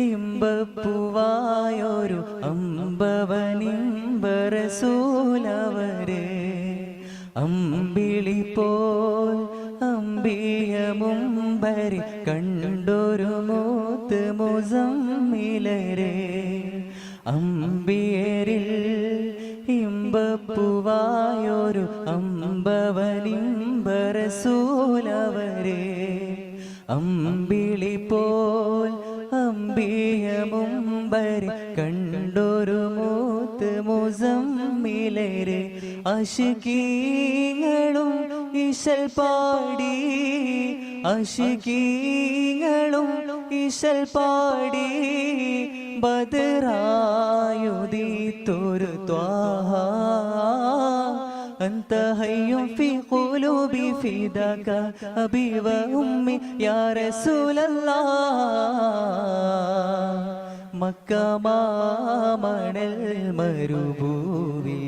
ഇമ്പപ്പൂവായൊരു അമ്പവനിമ്പറസൂലവരെ അമ്പിളി പോൽ അമ്പിയ കണ്ടൊരു മൂത്ത് മുസമ്മിലരെ. അമ്പിയരിൽ ഇമ്പപ്പുവായൊരു അമ്പവനിമ്പറസൂലവരെ അമ്പിളി പോൽ മുമ്പരി കണ്ടൊരു മൂത്ത് മുസമ്മിലരെ അശുകീങ്ങളും ഇശൽ പാടി അശുകീങ്ങളും ഇശൽ പാടി ബദറായുദീത്തൊരു ത്വാഹ أنت حي في قلوبي فداك أبي وأمي يا رسول الله മക്കമാമണൽ മരുഭൂവി